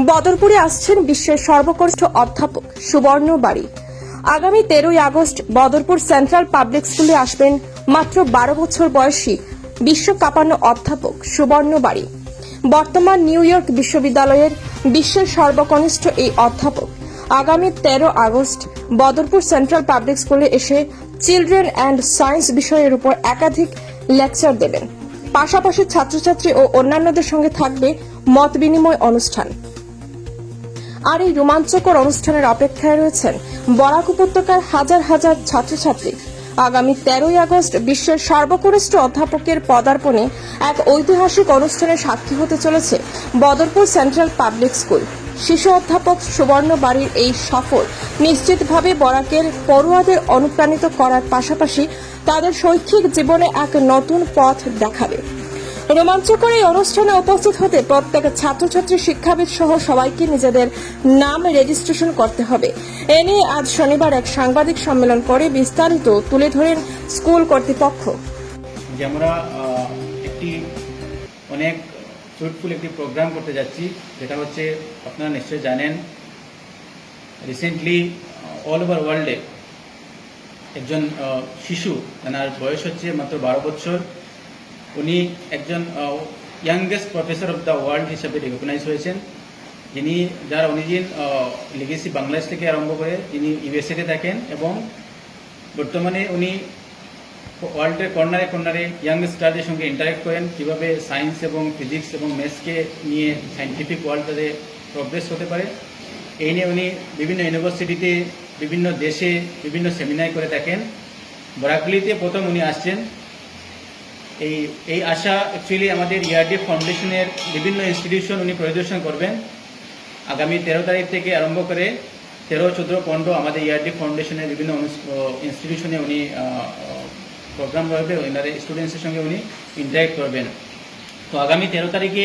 বদরপুরে আসছেন বিশ্বের সর্বকনিষ্ঠ অধ্যাপক সুবর্ণ বাড়ি। আগামী তেরোই আগস্ট বদরপুর সেন্ট্রাল পাবলিক স্কুলে আসবেন মাত্র বারো বছর বয়সী বিশ্ব কাঁপানো অধ্যাপক সুবর্ণ বাড়ি। বর্তমান নিউ ইয়র্ক বিশ্ববিদ্যালয়ের বিশ্বের সর্বকনিষ্ঠ এই অধ্যাপক আগামী তেরো আগস্ট বদরপুর সেন্ট্রাল পাবলিক স্কুলে এসে চিলড্রেন অ্যান্ড সায়েন্স বিষয়ের উপর একাধিক লেকচার দেবেন। পাশাপাশি ছাত্রছাত্রী ও অন্যান্যদের সঙ্গে থাকবে মত বিনিময় অনুষ্ঠান। আর এই রোমাঞ্চকর অনুষ্ঠানের অপেক্ষায় রয়েছেন বরাক উপত্যকার হাজার হাজার ছাত্রছাত্রী। আগামী তেরোই আগস্ট বিশ্বের সর্বকনিষ্ঠ অধ্যাপকের পদার্পণে এক ঐতিহাসিক অনুষ্ঠানের সাক্ষী হতে চলেছে বদরপুর সেন্ট্রাল পাবলিক স্কুল। শিশু অধ্যাপক সুবর্ণ বাড়ির এই সফর নিশ্চিতভাবে বরাকের পড়ুয়াদের অনুপ্রাণিত করার পাশাপাশি তাদের শৈক্ষিক জীবনে এক নতুন পথ দেখাবে। রোমাঞ্চকর এই অনুষ্ঠানে উপস্থিত হতে প্রত্যেক ছাত্রছাত্রী, শিক্ষাবিদ সহ সবাইকে নিজেদের নাম রেজিস্ট্রেশন করতে হবে। এ নিয়ে আজ শনিবার এক সাংবাদিক সম্মেলন করে বিস্তারিত তুলে ধরেন স্কুল কর্তৃপক্ষ। যে আমরা একটি অনেক ফ্রুটফুল একটি প্রোগ্রাম করতে যাচ্ছি, যেটা হচ্ছে আপনারা নিশ্চয়ই জানেন রিসেন্টলি অল ওভার ওয়ার্ল্ডে একজন শিশু, তার বয়স হচ্ছে মাত্র বারো বছর উনি একজন youngest professor of the world হিসেবে রেকগনাইজ হয়েছেন। যিনি, যার অরিজিন লিগেসি বাংলাদেশ থেকে আরম্ভ করে তিনি ইউএসএতে থাকেন এবং বর্তমানে উনি ওয়ার্ল্ডের কর্নারে কর্নারে ইয়াং স্টারদের সঙ্গে ইন্টারেক্ট করেন। কীভাবে সায়েন্স এবং ফিজিক্স এবং ম্যাথসকে নিয়ে সায়েন্টিফিক ওয়ার্ল্ড তাদের প্রগ্রেস হতে পারে, এই নিয়ে উনি বিভিন্ন ইউনিভার্সিটিতে বিভিন্ন দেশে বিভিন্ন সেমিনার করে থাকেন। বরাকলিতে প্রথম উনি আসছেন। এই এই আশা অ্যাকচুয়ালি আমাদের ইয়ারডি ফাউন্ডেশনের বিভিন্ন ইনস্টিটিউশন উনি পরিদর্শন করবেন। আগামী তেরো তারিখ থেকে আরম্ভ করে তেরো, চোদ্দ, পনেরো আমাদের ইয়ারডি ফাউন্ডেশনের বিভিন্ন ইনস্টিটিউশনে উনি প্রোগ্রাম রয়েছে ওনাদের স্টুডেন্টসের সঙ্গে উনি ইন্টারেক্ট করবেন। তো আগামী তেরো তারিখে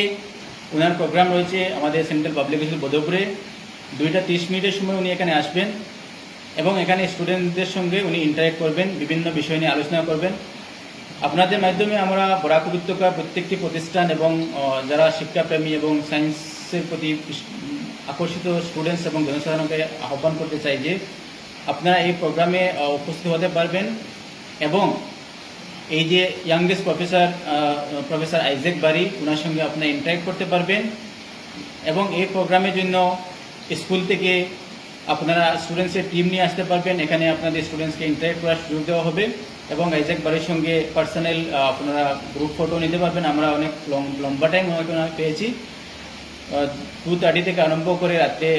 ওনার প্রোগ্রাম রয়েছে আমাদের সেন্ট্রাল পাবলিক স্কুল বদরপুরে দুইটা তিরিশ মিনিটের সময় উনি এখানে আসবেন এবং এখানে স্টুডেন্টদের সঙ্গে উনি ইন্টারেক্ট করবেন, বিভিন্ন বিষয় নিয়ে আলোচনা করবেন। আপনাদের মাধ্যমে আমরা বরাক উপত্যকা প্রত্যেকটি প্রতিষ্ঠান এবং যারা শিক্ষাপ্রেমী এবং সায়েন্সের প্রতি আকর্ষিত স্টুডেন্টস এবং জনসাধারণকে আহ্বান করতে চাই যে আপনারা এই প্রোগ্রামে উপস্থিত হতে পারবেন এবং এই যে ইয়াংগেস্ট প্রফেসর প্রফেসর আইজেক বাড়ি ওনার সঙ্গে আপনারা ইন্টারেক্ট করতে পারবেন এবং এই প্রোগ্রামের জন্য স্কুল থেকে আপনারা স্টুডেন্টসের টিম নিয়ে আসতে পারবেন। এখানে আপনাদের স্টুডেন্টসকে ইন্টারেক্ট করার সুযোগ দেওয়া হবে এবং আইজাক বাড়ির সঙ্গে পার্সোনাল আপনারা গ্রুপ ফটো নিতে পারবেন। আমরা অনেক লম্বা টাইম হয়তো পেয়েছি। টু থার্টি থেকে আরম্ভ করে রাত্রে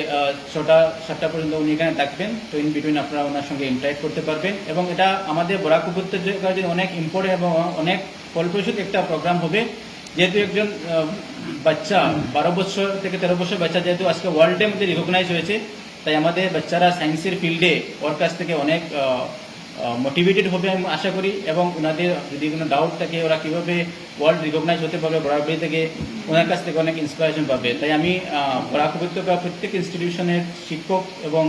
ছটা, সাতটা পর্যন্ত উনি এখানে থাকবেন। তো ইন বিটুইন আপনারা ওনার সঙ্গে ইন্টারেক্ট করতে পারবেন। এবং এটা আমাদের বরাক উপত্যকার জন্য অনেক ইম্পর্টেন্ট এবং অনেক ফলপ্রসূ একটা প্রোগ্রাম হবে। যেহেতু একজন বাচ্চা, বারো বছর থেকে তেরো বছর বাচ্চা, যেহেতু আজকে ওয়ার্ল্ড ওয়ার্ল্ডের মধ্যে রিকগনাইজ হয়েছে তাই আমাদের বাচ্চারা সায়েন্সের ফিল্ডে ওর কাছ থেকে অনেক মোটিভেটেড হবে আমি আশা করি এবং ওনাদের যদি কোনো ডাউট থাকে, ওরা কীভাবে ওয়ার্ল্ড রিকগনাইজ হতে পারবে বরাকবি থেকে ওনার কাছ থেকে অনেক ইন্সপিরেশন পাবে। তাই আমি বরাক উপত্যকা প্রত্যেক ইনস্টিটিউশনের শিক্ষক এবং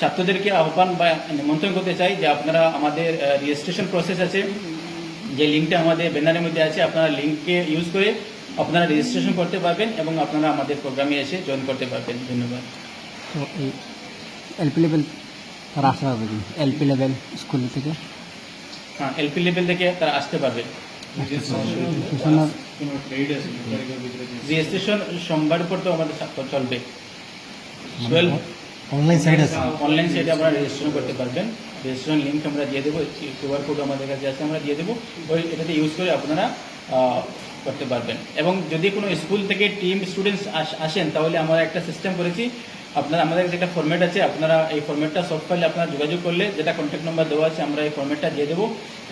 ছাত্রদেরকে আহ্বান বা নিমন্ত্রণ করতে চাই যে আপনারা আমাদের রেজিস্ট্রেশন প্রসেস আছে, যে লিঙ্কটা আমাদের ব্যানারের মধ্যে আছে, আপনারা লিঙ্ককে ইউজ করে আপনারা রেজিস্ট্রেশন করতে পারবেন এবং আপনারা আমাদের প্রোগ্রামে এসে জয়েন করতে পারবেন। ধন্যবাদ। তো এই এলপি লেভেল তারা আসতে পারবে কি? এলপি লেভেল স্কুল থেকে? হ্যাঁ এলপি লেভেল থেকে তারা আসতে পারবে। রেজিস্ট্রেশন সোমবার পর তো আমাদের চলবে। টুয়েলভ অনলাইন সাইট আছে। অনলাইন সাইটে আপনারা রেজিস্ট্রেশন করতে পারবেন। রেজিস্ট্রেশন লিঙ্ক আমরা দিয়ে দেবো কিউআর কোড আমাদের কাছে আছে আমরা দিয়ে দেবো। ওই এটাতে ইউজ করে আপনারা করতে পারবেন। এবং যদি কোনো স্কুল থেকে টিম স্টুডেন্টস আসেন, তাহলে আমরা একটা সিস্টেম করেছি। আপনারা আমাদের কাছে একটা ফর্ম্যাট আছে। আপনারা এই ফর্ম্যাটটা সব ফাইলে আপনারা যোগাযোগ করলে যেটা কন্ট্যাক্ট নাম্বার দেওয়া আছে, আমরা এই ফর্ম্যাটটা দিয়ে দেবো।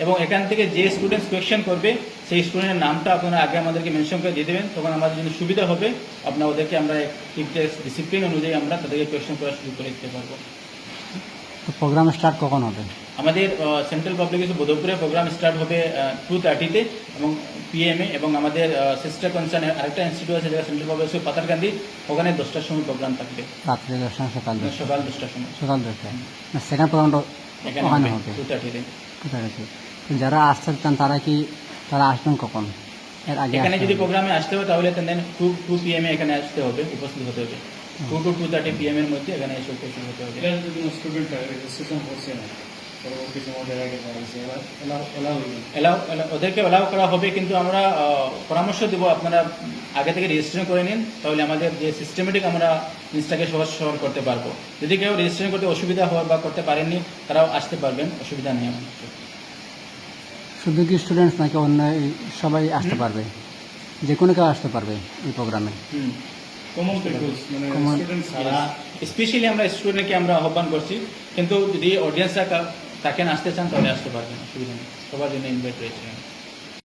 এবং এখান থেকে যে স্টুডেন্টস কোয়েশ্চেন করবে, সেই স্টুডেন্টের নামটা আপনারা আগে আমাদেরকে মেনশন করে দিয়ে দেবেন। তখন আমাদের জন্য সুবিধা হবে। আপনার ওদেরকে আমরা ডিসিপ্লিন অনুযায়ী আমরা তাদেরকে কোয়েশ্চেন করা শুরু করে দিতে পারব। প্রোগ্রাম স্টার্ট কখন হবে? আমাদের সেন্ট্রাল পাবলিক স্কুল বোধপুরে প্রোগ্রাম স্টার্ট হবে টু থার্টিতে এবং পিএমএ এবং আমাদের সিস্টার কনসার্ন আরেকটা ইনস্টিটিউট আছে যেটা সেন্ট্রাল পাবলিক স্কুল পাতারকান্দি ওখানে দশটার সময় প্রোগ্রাম থাকবে। রাত্রে দশটা সকাল সকাল দশটার সময়। সকাল দশটা। সেকেন্ড প্রোগ্রামটা ওখানে হবে টু থার্টিতে ঠিক আছে তো। যারা আসতে চান তারা কি তারা আসবেন কখন? এর আগে এখানে যদি প্রোগ্রামে আসতে হবে তাহলে দেন টু টু পিএম এ এখানে আসতে হবে উপস্থিত হতে হবে। Two two two thirty PM এর মধ্যে এখানে এসে উপস্থিত হতে হবে। এটা যদি কোনো স্টুডেন্ট রেজিস্ট্রেশন করছে না এলাও ওদেরকে এলাও করা হবে কিন্তু আমরা পরামর্শ দেবো আপনারা আগে থেকে রেজিস্ট্রেশন করে নিন তাহলে আমাদের যে সিস্টেমেটিক আমরা জিনিসটাকে সহজ সরল করতে পারব। যদি কেউ রেজিস্ট্রেশন করতে অসুবিধা হয় বা করতে পারেননি তারাও আসতে পারবেন অসুবিধা নেই শুধু কি স্টুডেন্টস নাকি অন্য সবাই আসতে পারবে? যে কোনো কেউ আসতে পারবে এই প্রোগ্রামে মানে স্পেশালি আমরা স্টুডেন্টকে আমরা আহ্বান করছি কিন্তু যদি অডিয়েন্সরা তাকে আসতে চান তাহলে আসতে পারবেন অসুবিধা নেই। সবার জন্য ইনভাইট রয়েছে।